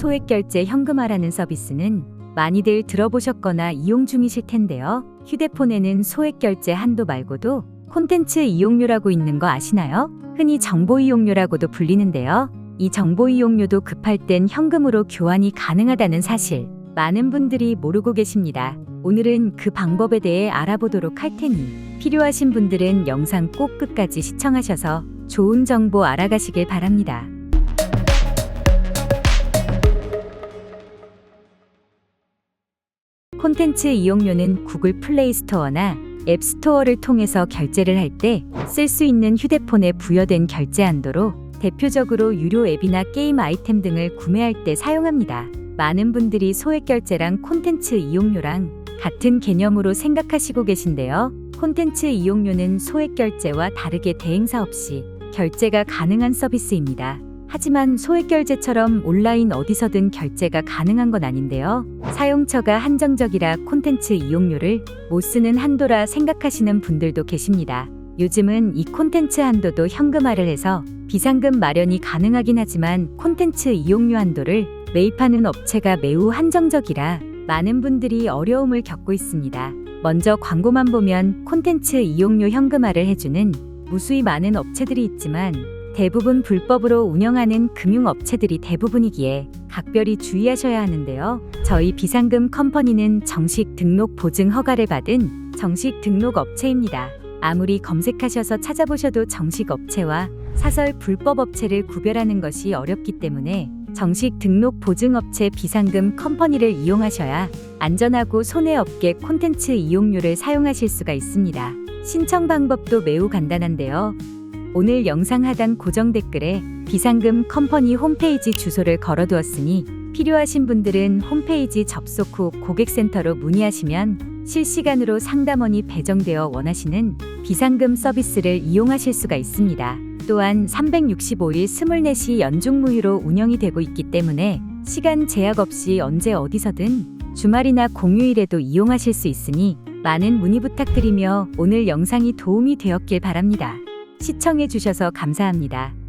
소액 결제 현금화라는 서비스는 많이들 들어보셨거나 이용 중이실 텐데요. 휴대폰에는 소액 결제 한도 말고도 콘텐츠 이용료라고 있는 거 아시나요? 흔히 정보 이용료라고도 불리는데요. 이 정보 이용료도 급할 땐 현금으로 교환이 가능하다는 사실 많은 분들이 모르고 계십니다. 오늘은 그 방법에 대해 알아보도록 할 테니 필요하신 분들은 영상 꼭 끝까지 시청하셔서 좋은 정보 알아가시길 바랍니다. 콘텐츠 이용료는 구글 플레이 스토어나 앱 스토어를 통해서 결제를 할 때 쓸 수 있는 휴대폰에 부여된 결제 한도로 대표적으로 유료 앱이나 게임 아이템 등을 구매할 때 사용합니다. 많은 분들이 소액 결제랑 콘텐츠 이용료랑 같은 개념으로 생각하시고 계신데요. 콘텐츠 이용료는 소액 결제와 다르게 대행사 없이 결제가 가능한 서비스입니다. 하지만 소액 결제처럼 온라인 어디서든 결제가 가능한 건 아닌데요. 사용처가 한정적이라 콘텐츠 이용료를 못 쓰는 한도라 생각하시는 분들도 계십니다. 요즘은 이 콘텐츠 한도도 현금화를 해서 비상금 마련이 가능하긴 하지만 콘텐츠 이용료 한도를 매입하는 업체가 매우 한정적이라 많은 분들이 어려움을 겪고 있습니다. 먼저 광고만 보면 콘텐츠 이용료 현금화를 해주는 무수히 많은 업체들이 있지만 대부분 불법으로 운영하는 금융업체들이 대부분이기에 각별히 주의하셔야 하는데요. 저희 비상금 컴퍼니는 정식 등록 보증 허가를 받은 정식 등록 업체입니다. 아무리 검색하셔서 찾아보셔도 정식 업체와 사설 불법 업체를 구별하는 것이 어렵기 때문에 정식 등록 보증업체 비상금 컴퍼니를 이용하셔야 안전하고 손해 없게 콘텐츠 이용료를 사용하실 수가 있습니다. 신청 방법도 매우 간단한데요. 오늘 영상 하단 고정 댓글에 비상금 컴퍼니 홈페이지 주소를 걸어두었으니 필요하신 분들은 홈페이지 접속 후 고객센터로 문의하시면 실시간으로 상담원이 배정되어 원하시는 비상금 서비스를 이용하실 수가 있습니다. 또한 365일 24시 연중 무휴로 운영이 되고 있기 때문에 시간 제약 없이 언제 어디서든 주말이나 공휴일에도 이용하실 수 있으니 많은 문의 부탁드리며 오늘 영상이 도움이 되었길 바랍니다. 시청해 주셔서 감사합니다.